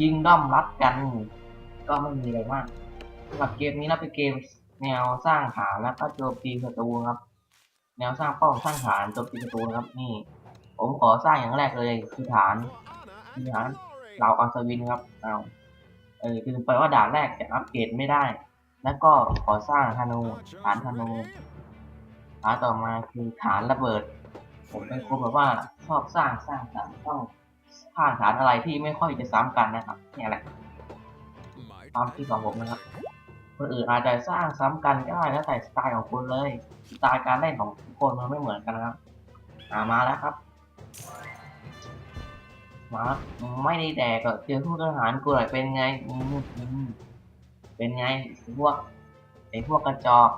Kingdom รัดกัน ก็ไม่มีอะไรมากสำหรับเกมนี้นะเป็นเกมแนวสร้างฐานแล้วก็โจมตีศัตรูครับ แนวสร้างป้อมสร้างฐานโจมตีศัตรูนะครับนี่ ผมขอสร้างอย่างแรกเลยคือฐานคือฐานเหล่าอัศวินครับเอาเออคือไปว่าด่านแรกจะอัปเกรดไม่ได้ แล้วก็ขอสร้างธนูฐานธนูฐานต่อมาคือฐานระเบิด ผมเป็นคนแบบว่าชอบสร้างสร้างสร้างต้อง สร้างฐานอะไรที่ไม่ค่อยจะซ้ำกันนะครับเนี่ยแหละความคิดของผมนะครับคนอื่นอาจจะสร้างซ้ำกันก็ได้แล้วแต่สไตล์ของคุณเลยสไตล์การเล่นของทุกคนมันไม่เหมือนกันนะครับอามาแล้วครับมาไม่ได้แดกก็เจอผู้ทหารกูหน่อยเป็นไงอืมเป็นไงไอ้พวกไอ้พวกกระจอก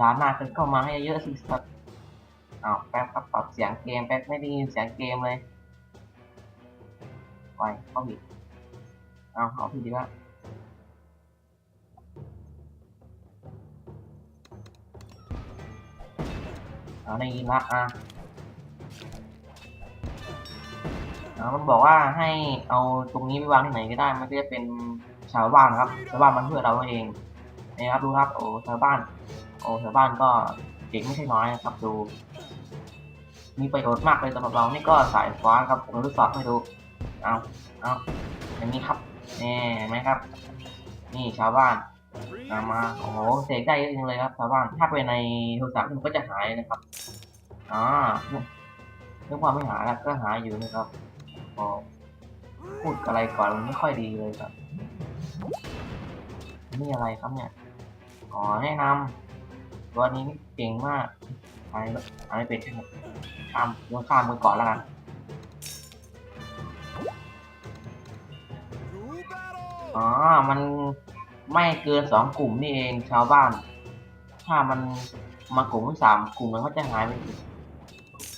ด่าหน้ากันเข้ามาให้เยอะสิสักอ้าวแป๊บครับปรับเสียงเกมแป๊บไม่ได้ยินเสียงเกมเลย ไปเข้าผิดเอาเอาผิดดีกว่าเอาได้ยินละอะอ่ามันบอกว่าให้เอาตรงนี้ไปวางที่ไหนก็ได้มันก็จะเป็นชาวบ้านครับชาวบ้านมันเพื่อเราเองนี่ครับดูครับโอ้ชาวบ้าน โอ้ชาวบ้านก็เก่งไม่ใช่น้อยนะครับดู มีประโยชน์มากเลยสำหรับเรานี่ก็สายฟ้าครับผมทดสอบให้ดู เอาเอาอย่างนี้ครับนี่เห็นไหมครับ นี่ชาวบ้านเอามาโอ้โหเสกได้เยอะจริงเลยครับชาวบ้านถ้าไปในโทรศัพท์มันก็จะหายนะครับอ่าเรื่องความไม่หายแล้วก็หายอยู่นะครับพอพูดอะไรก่อนมันไม่ค่อยดีเลยครับนี่อะไรครับเนี่ยอ๋อแนะนำตัวนี้เก่งมากอะไอะไรเป็นใช่ไหมข้ามข้ามมือก่อนแล้วกัน อ๋อ มันไม่เกินสองกลุ่มนี่เองชาวบ้าน ถ้ามันมากลุ่มสามกลุ่มมันก็จะหายไปอีก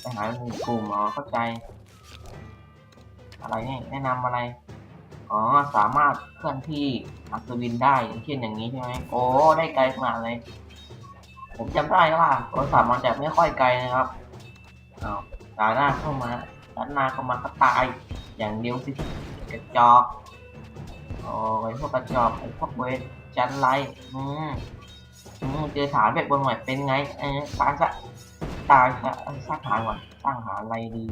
จะหายไปหนึ่งกลุ่มอ๋อเข้าใจ อะไรเนี่ยแนะนำอะไร อ๋อ สามารถเคลื่อนที่อัศวินได้เช่นอย่างนี้ใช่ไหมโอ้ ได้ไกลขนาดเลยผมจำได้ว่าโทรศัพท์มันจะไม่ค่อยไกลนะครับอ้าวตาหน้าเข้ามาดานหน้าเข้ามาก็ตายอย่างเดียวสิกระจอก โอ้ไอพวกกระจอกไอพวกเวทจันไรอืมอืมเจอฐานแบบบนหน่อยเป็นไงเออตายซะตายซะสร้างฐานก่อนสร้างฐานอะไรดี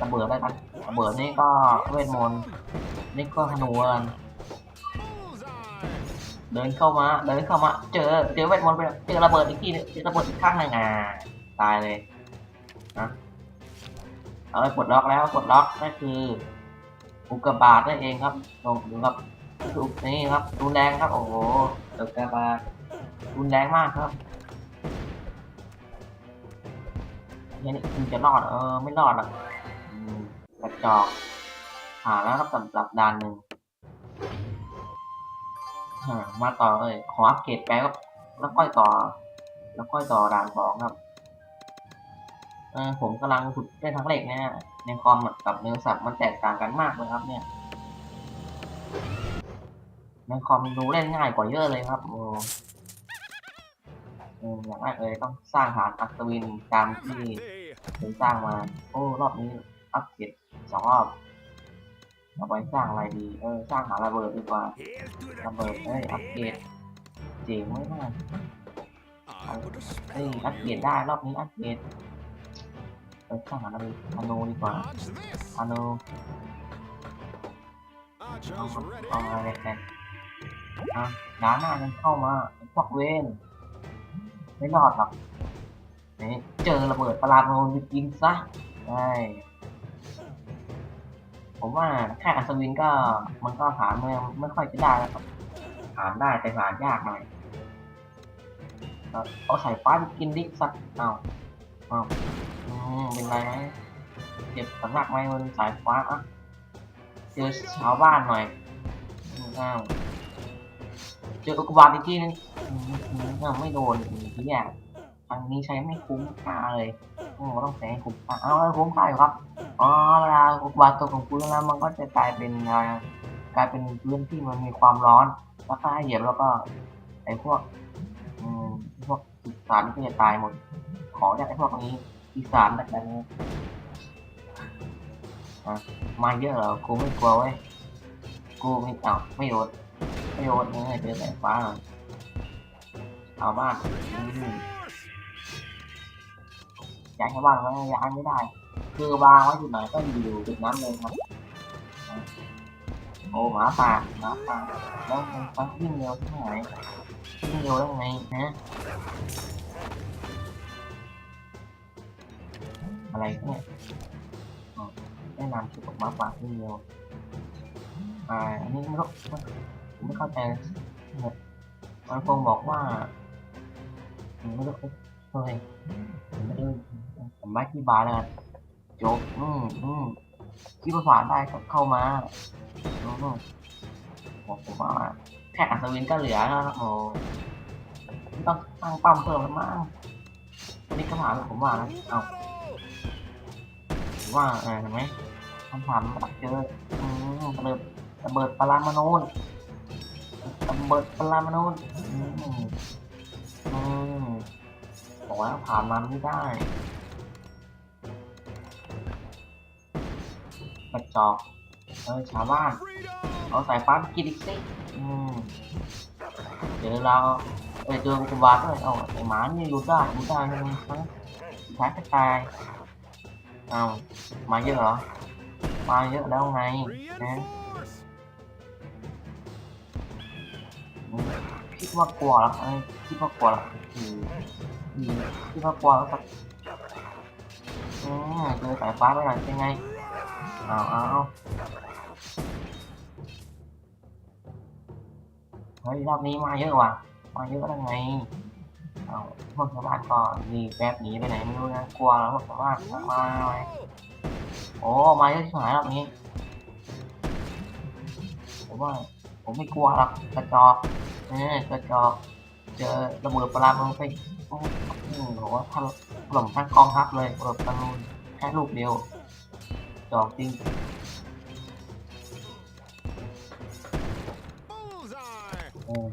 ระเบิดแล้วกันระเบิดนี่ก็เวทมนต์นี่ก็ธนูกันเดินเข้ามาเดินเข้ามา เจอเจอเวทมนต์ไปเจอระเบิดอีกทีหนึงเจอระเบิดอีกข้างหนึ่งอะตายเลยนะเอาไปปลดล็อกแล้วปลดล็อกนั่นคือ อุกกาบาตนั่นเองครับลงดูครับดูนี่ครับรุนแรงครับโอ้โหอุกกาบาตรุนแรงมากครับเนี่ยนี่คุณจะรอดเออไม่รอดหรอกอืมกระจอกหาแล้วครับสำหรับด่านหนึ่งมาต่อเลยขออัปเกรดแป๊บแล้วค่อยต่อ แล้วค่อยต่อด่านสองครับเออผมกำลังฝึกได้ทั้งเหล็กเนี่ย ในคอมกับในโทรศัพท์มันแตกต่างกันมากเลยครับเนี่ยในคอมดูเล่นง่ายกว่าเยอะเลยครับโอ้อย่างแรกเลยต้องสร้างฐานอัศวินตามที่ผมสร้างมา โอ้รอบนี้อัปเกรดสองรอบเอาไปสร้างอะไรดี เออสร้างหาระเบิดดีกว่าระเบิดเอ้ยอัปเกรดเจ๋งไม่ได้เอ้ยอัปเกรดได้รอบนี้อัปเกรด เออสร้างหาระเบิดธนูดีกว่าธนูเอาเอาอะไรกันอะด้านหน้ามันเข้ามาไอ้พวกเวนไม่รอดหรอกนี่เจอระเบิดประหลาดโนนกินซะใช่ผมว่าแค่อัศวินก็มันก็ผ่านไม่ไม่ค่อยจะได้แล้วครับผ่านได้แต่ผ่านยากหน่อยครับเอาสายฟ้าไปกินดิสักเอาเอา อืมเป็นไรไหมเจ็บสำลักไมมันสายฟ้าอะเจอชาวบ้านหน่อยอ้าวเจออุกกาบาตอีกทีนึงอ้าวไม่โดนอีกทีอะทางนี้ใช้ไม่คุ้มค่าเลยโอ้ต้องใช้คุ้มค่าเอาไม่คุ้มค่าอยู่ครับอ๋อเวลาอุกกาบาตตกของพื้นแล้วมันก็จะกลายเป็นกลายเป็นพื้นที่มันมีความร้อน แล้วถ้าเหยียบแล้วก็ไอ้พวกอืมพวกอีสานก็จะตายหมด ขอจากไอ้พวกนี้ อีสานแบบนี้อะมาเยอะเหรอกูไม่กลัวเว้ยกูไม่เอาไม่โยนไม่โยนเนี่ยเจอสายฟ้าเอาบ้านย้ายเข้าบ้านไว้ย้ายไม่ได้ คือวางไว้จุดไหนก็อยู่จุดนั้นเลยครับโอ้หมาป่าหมาป่าแล้วมันวิ่งเร็วที่ไหนวิ่งเร็วได้ไงฮะ อะไรเนี่ยแนะนำชุดของหมาป่าวิ่งเร็วอ่าอันนี้ไม่รู้ไม่เข้าใจนะมันคงบอกว่าไม่รู้เฮ้ยผมไม่รู้ผมไม่ที่บาร์แล้วกันจบอืมอืมที่ภาษาได้ก็เข้ามาอืมผมผมว่าแค่อัศวินก็เหลือแล้วโอ้ต้องตั้งปั้มเพิ่มแล้วมั้งวันนี้คำถามผมว่านะเอา ว่าเออเห็นไหมคำถามตักเจอระเบิดระเบิดปรามานูนระเบิดปรามานูนบอกว่าผ่านมันไม่ได้กระจอกเออชาวบ้านเอาสายฟ้ากินอีกสิเดี๋ยวเราเออเจอกุบาทด้วยเอาไอหมานี่รู้ได้รู้ได้ยังไงฮะสุดท้ก็ตายเอามาเยอะเหรอมาย อะแล้วไงนะอืมคิดว่ากลัวเหรอไอ้ยคิดว่ากลัวเหรออืมอืมคิดว่ากลัวแล้วสักอืมเจอสายฟ้าไปหน่อยเป็นไงเอาเอาเฮ้ยรอบนี้มาเยอะว่ะมาเยอะได้ไง เอาพวกชาวบ้านก็มีแป๊บหนีไปไหนไม่รู้นะกลัวแล้วพวกชาวบ้านมาไหมโอ้มาเยอะที่หายรอบนี้ผมว่าผมไม่กลัวหรอกกระจอกเออกระจอกเจอระเบิดปลาลงไปอืมอืมบอกว่าถล่มทั้งกองทัพเลยระเบิดปลาลูนแค่ลูกเดียวจอกจริงเออ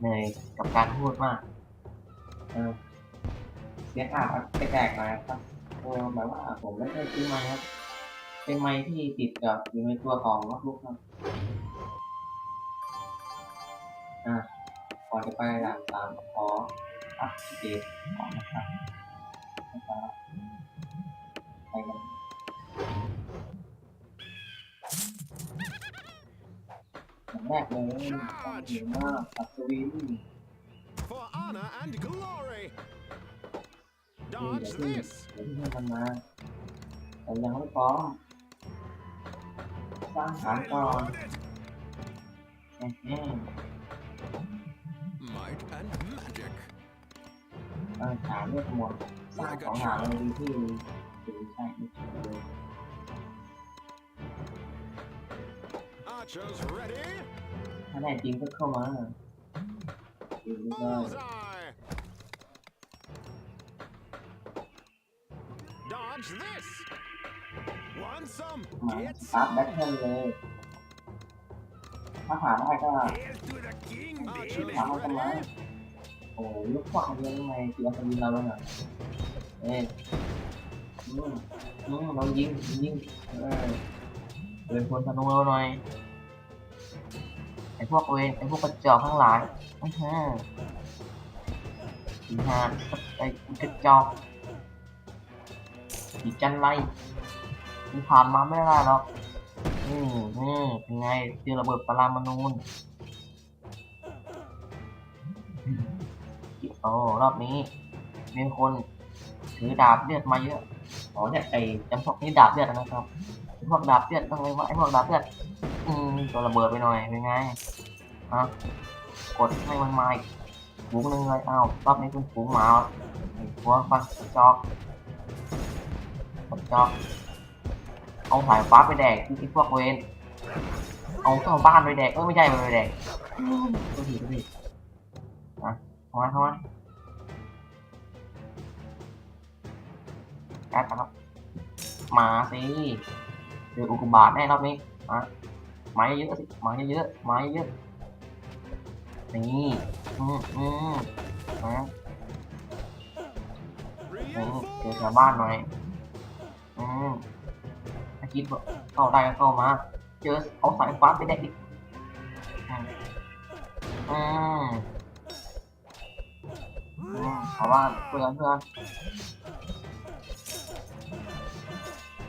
เหนื่อยกับการพูดมาก เออเสียงอาจจะแตกๆหน่อยครับเออหมายว่าผมไม่ได้ซื้อไม้ครับ เป็นไม้ที่ติดกับอยู่ในตัวของน o ตบุ๊กครับ อะก่อนจะไปด่านสามขออัปเดตก่อนนะครับนะครับไปกันอย่างแรกเลยต้องเห็นว่าอัศวิน For honor and glory. นี่ Dodge เดี๋ยวที่ this. เดี๋ยวที่ให้มันมาแต่ยังไม่พร้อมสร้างฐานก่อนแหม Might and magic. สร้างฐานเรียกหมดสร้างของฐานเลยดีที่ถือใช่ไม่ถูกเลย Archers ready. ถ้าแน่จริงก็เข้ามา จริงก็ Bullseye. Dodge this. Want some? มา Get ตาร์ท some. แบทเลเลยถ้าผ่าได้ก็ Here's to the king, ถามมาทำไม baby. โอ้ยลูกขวางเยอะทำไมเสียสวินเราเลยอะเอ้ยอืมอืมเรายิงยิงเออเป็นคนธนูเราหน่อย ไอพวกเวนไอพวกกระจอกทั้งหลายอื้อหืออีหานไอกระจอกอีจันไรมันผ่านมาไม่ได้หรอกอืมนี่เป็นไงเจอระเบิดปรามานูนโอ้รอบนี้มีคนถือดาบเลือดมาเยอะอ๋อเนี่ยไอ้จำพวกนี้ดาบเลือดนะครับพวกดาบเลือดต้องเลยว่าไอ้พวกดาบเลือด ตัวระเบิดไปหน่อยเป็นไงฮะกดให้มันมาอีกฝูงหนึ่งเลยอ้าวรอบนี้เป็นฝูงหมาไอ้หัวฟันกระจอกกระจอกเอาสายฟ้าไปแดกที่ไอ้พวกเวนเอาเข้าบ้านไปแดกเออไม่ใช่ไปแดกตัวผิดตัวผิดอะเข้ามาเข้ามาแอดครับมาสิเจออุกบาตแน่รอบนี้อะ มาเยอะสิไมาเยอะๆมาเยอะนี่อืมอืมนะอืมเจอชาวบ้านหน่อยอืมถ้าคิดว่าเข้าได้ก็เข้ามาเจอเอาสายฟ้าไปได้อีกอืมอืมชาวบ้านเพื่อนเพื่อน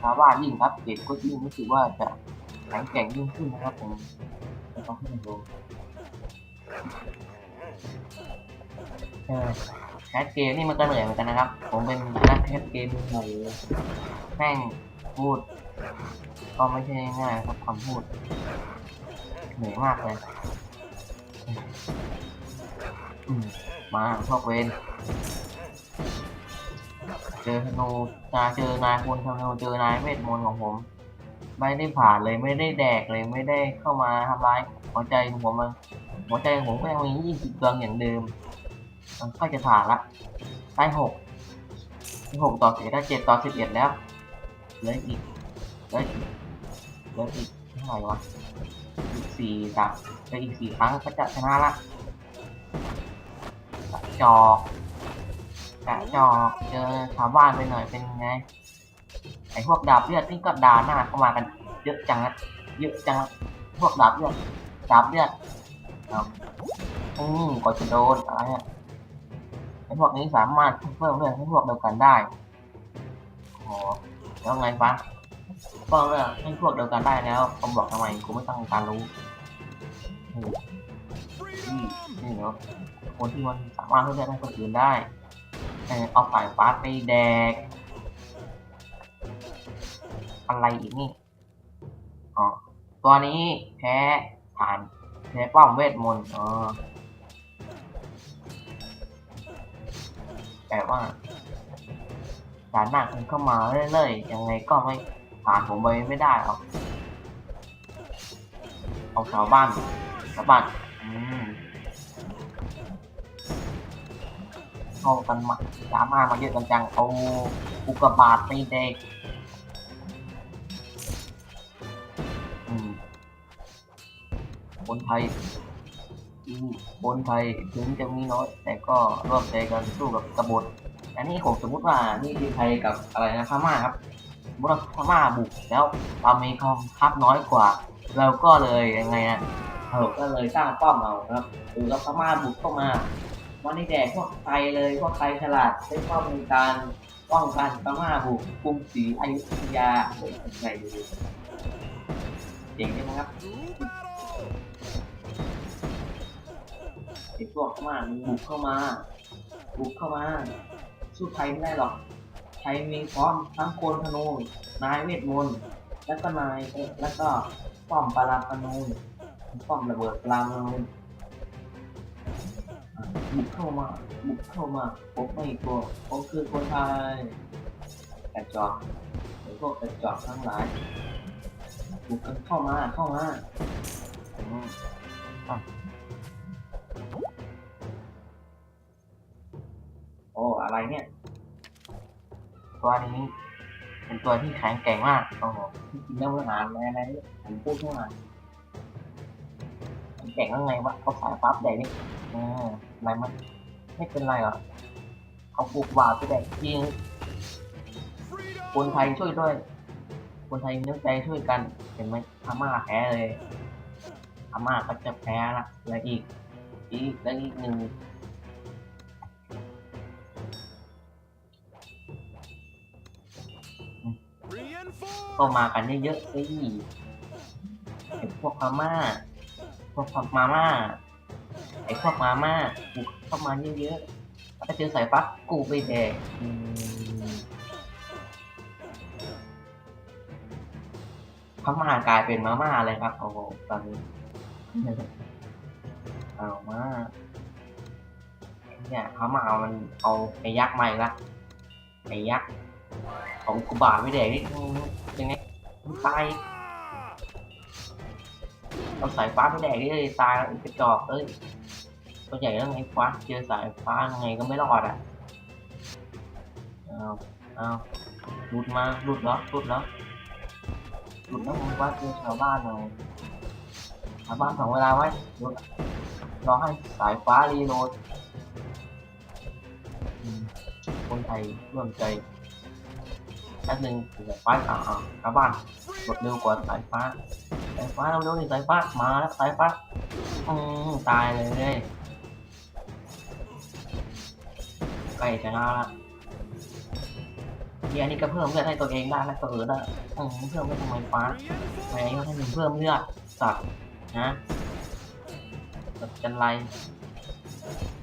ชาวบ้านยิ่งครับเด็กก็ยิ่งรู้สึกว่าจะ แข็งแกร่งยิ่งขึ้นนะครับผมต้องให้ดูเออแคสเกมนี่มันก็เหนื่อยเหมือนกันนะครับ ผมเป็นนักแคสเกมหูแม่งพูด ก็ไม่ใช่ง่ายครับคำพูด เหนื่อยมากเลยมาพวกเวนเจอธนูนาเจอนายคุณธนูเจอนายเวทมนต์ของผม ไม่ได้ผ่านเลยไม่ได้แดกเลยไม่ได้เข้ามาทำร้ายหัวใจของผมเลยหัวใจของผมก็ยังมียี่สิบดวงอย่างเดิมมันก็จะผ่านละได้หกหกต่อสิบได้เจ็ดต่อสิบเอ็ดแล้วเหลืออีกเหลืออีกเหลืออีกเท่าไหร่วะอีกสี่ดาบเหลืออีกสี่ครั้งก็จะชนะละจอกกระจอกเจอชาวบ้านไปหน่อยเป็นไง ไอ้พวกดาบเลือดนี่ก็ดาหน้าเข้ามากัน เยอะจังนะเยอะจังพวกดาบเลือดดาบเลือดเอาอืมกว่าจะโดนอะไรอะไอ้พวกนี้สามารถเพิ่มเลือดให้พวกเดียวกันได้โอ้แล้วไงปะเพิ่มเลือดให้พวกเดียวกันได้แล้วผมบอกทำไมกูไม่ต้องการรู้นี่เนาะคนที่มันสามารถเพิ่มเลือดให้คนอื่นได้เออเอาสายฟ้าไปแดก อะไรอีกนี่อ๋อตัวนี้แพ้ฐานแพ้ป้อมเวทมนต์อ๋อแต่ว่าด่านหน้าคุณเข้ามาเรื่อยๆยังไงก็ไม่ผ่านผมไปไม่ได้เอาเอาชาวบ้านชาวบ้านอืมเข้ากันมาสามารถมาเยอะกันจังเอาอุกกาบาตตีเด็ก คนไทยอืมคนไทยถึงจะมีน้อย แต่ก็ร่วมใจกันสู้กับกบฏอันนี้ผมสมมติว่านี่คือไทยกับอะไรนะพม่าครับสมมติว่าพม่าบุกแล้วเรามีกองทัพน้อยกว่า เราก็เลยยังไงอะเราก็เลยสร้างป้อมเอาครับหรือเราพม่าบุกเข้ามาวันนี้แดกพวกไทยเลยพวกไทยฉลาดใช้ข้อมูลการป้องกันพม่าบุกกรุงศรีอยุธยาโอ้ยไงดูเจ๋งใช่ไหมครับ ไอ้พวกพม่ามันบุกเข้ามา บุกเข้ามา สู้ไทยไม่ได้หรอก ไทยมีพร้อมทั้งโคนธนู นายเวทมนต์ แล้วก็นายเอ๊แล้วก็ป้อมปราพนูป้อมระเบิดปราพนูบุกเข้ามา บุกเข้ามา ผมไม่กลัว ผมคือคนไทยกระจอกไอ้พวกกระจอกทั้งหลาย บุกกันเข้ามา เข้ามาอืมอะ อะไรเนี่ย ตัวนี้ เป็นตัวที่แข็งแกร่งมากโอ้โหที่จริงแล้เมื่ออานอะไรเนี่ยผมพูดเมื่ออ่านแข็งแกร่งยังไงวะเขาสายปั๊บใหญ่นี่เอออะไรมันไม่เป็นไรหรอกเขาปลูกหวาดไปแดกจริงคนไทยช่วยด้วย คนไทยน้ำใจช่วยกัน เห็นไหมพม่าแพ้เลยพม่าก็จะแพ้ละแล้วอีก อีกแล้วอีกหนึ่ง ก็มากันเยอะๆสิไอพวกพม่า พวกพมาม่า ไอ้พวกมาม่ากูเข้ามาเยอะๆแล้วก็เจอสายฟักกูไปแดกพม่ากลายเป็นมาม่าเลยครับโอ้โหตอนนี้เอามาเนี่ยพม่ามันเอาไอ้ยักษ์มาอีกละไอ้ยักษ์ ของกูบาไม่แดกนี่ยังไงตายเอาสายฟ้าไปแดกนี่เลยตายแล้วกระจอกเอ้ยตัวใหญ่แล้วไงฟ้าเจอสายฟ้าไงก็ไม่รอดอะเอาเอาหลุดมาหลุดแล้วหลุดแล้วหลุดแล้วมึงว่าเจอชาวบ้านหน่อยชาวบ้านของเวลาไว้เดี๋ยวรอให้สายฟ้ารีโหลดอืมคนไทยร่วมใจ แป๊บนึงสายฟ้าอ่าอ่ากลับบ้านกดเร็วกว่าสายฟ้าสายฟ้าเร็วๆนี่สายฟ้ามาแล้วสายฟ้าอืมตายเลยใกล้ชนะละเดียวนี้ก็เพิ่มเลือดให้ตัวเองได้แล้วตัวอื่นอะอืมเพิ่มเลือดทำไมฟ้า Reinforce. แหมให้มันเพิ่มเลือดสัตว์นะแบบจันไร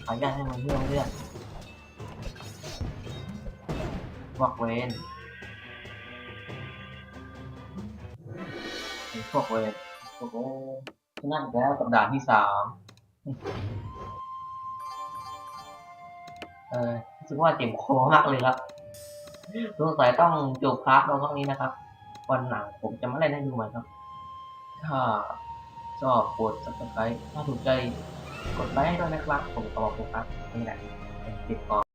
ขายยาให้มันเพิ่มเลือดพวกเวน พวกเวนโอ้โหนั่นแล้วกับด่านที่สามเออรู้สึกว่าเจ็บคอมากเลยครับสงสัยต้องจบคลาสเราตรงนี้นะครับ วันหลังผมจะมาเล่นให้ดูใหม่ครับ ถ้าชอบกด subscribe ถ้าถูกใจกดไลค์ด้วยนะครับ ผมก็บอกครับนี่แหละติดต่อ